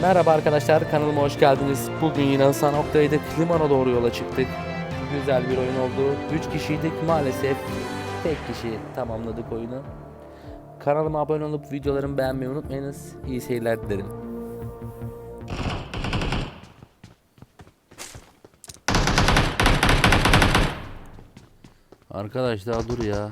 Merhaba arkadaşlar kanalıma hoş geldiniz. Bugün yine Sanoktay'dık. Limana doğru yola çıktık. Güzel bir oyun oldu. 3 kişiydik maalesef. Tek kişi tamamladık oyunu. Kanalıma abone olup videolarımı beğenmeyi unutmayınız. İyi seyirler dilerim. Arkadaş daha dur ya.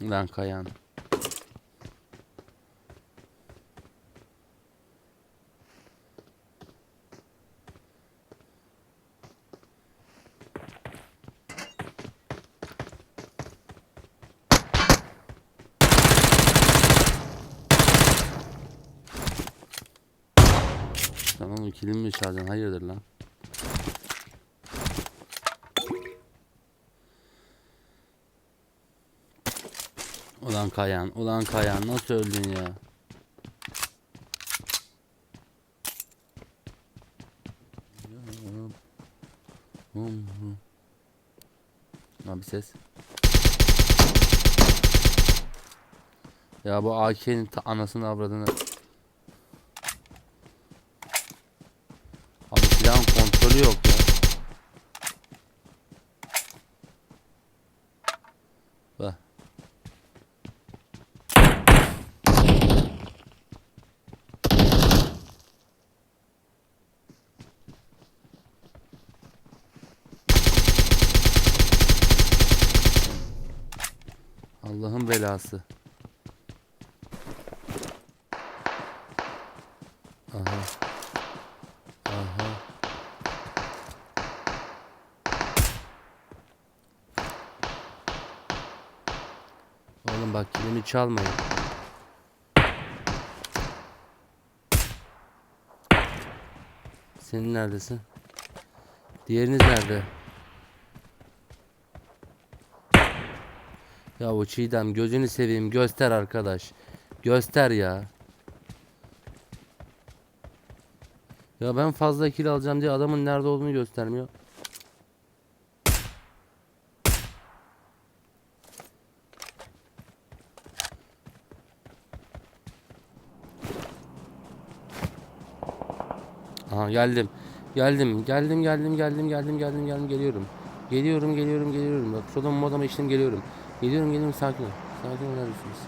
Lan kayan. Tamam ikili mi çalacaksın? Hayırdır lan? Ulan Kayan, ulan Kayan nasıl öldün ya? Abi ses. Ya bu AK'nin anasını avradını. Abi silahın kontrolü yok ya. Bak. Allah'ın belası. Aha. Aha. Oğlum bak kilimi çalmayın. Senin neredesin? Diğeriniz nerede? Ya o Çiğdem gözünü seveyim göster arkadaş. Göster ya. Ya ben fazla kill alacağım diye adamın nerede olduğunu göstermiyor. Aha geldim. Geldim. Geldim geldim geldim geldim geldim geldim geliyorum. Geliyorum geliyorum geliyorum. Bak şuradan modama içtim geliyorum. Geliyorum geliyorum sakin ol. Sakin ol neredesiniz?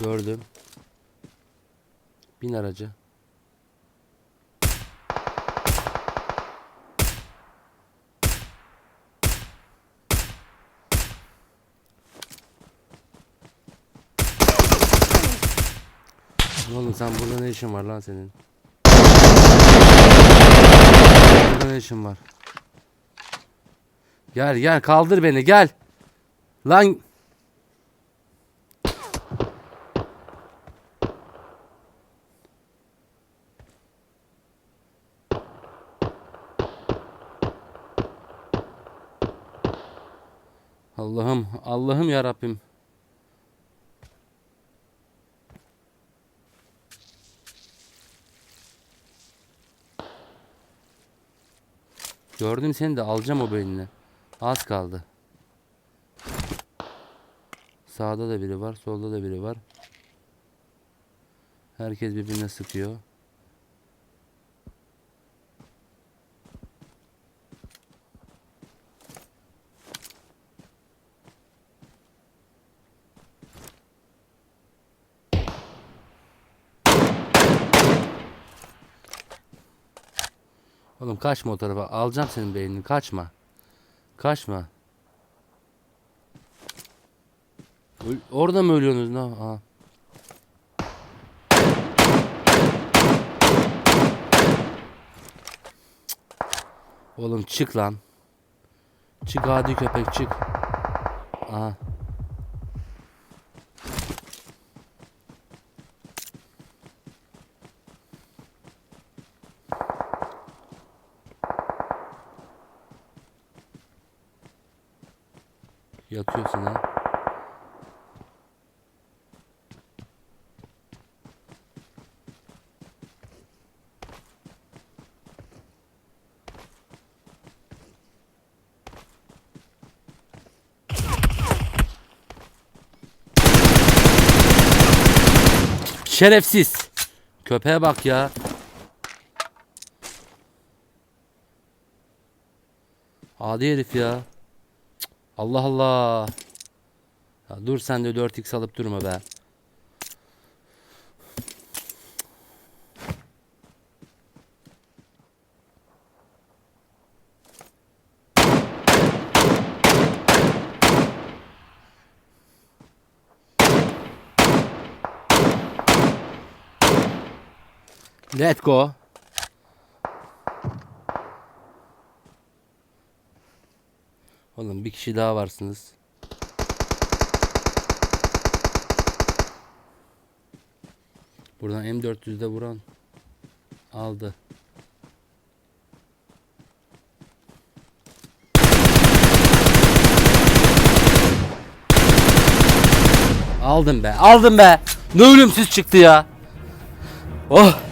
Gördüm. Bin araca. Oğlum sen burada ne işin var lan senin? Burada ne işin var? Gel gel kaldır beni gel. Lan Allah'ım Allah'ım ya Rabbim. Gördüm seni de alacağım o beynini. Az kaldı. Sağda da biri var, solda da biri var. Herkes birbirine sıkıyor. Oğlum kaçma o tarafa. Alacağım senin beynini. Kaçma. Kaçma. Öl- Orada mı ölüyorsunuz? Ne? Aa. Oğlum çık lan. Çık hadi köpek çık. Aha. Yatıyorsun ha. Şerefsiz. Köpeğe bak ya. Adi herif ya. Allah Allah. Ya dur sen de 4x alıp durma be. Let's go. Oğlum bir kişi daha varsınız. Buradan M400'de vuran aldı. Aldım be. Aldım be. Ne ölümsüz çıktı ya. Oh.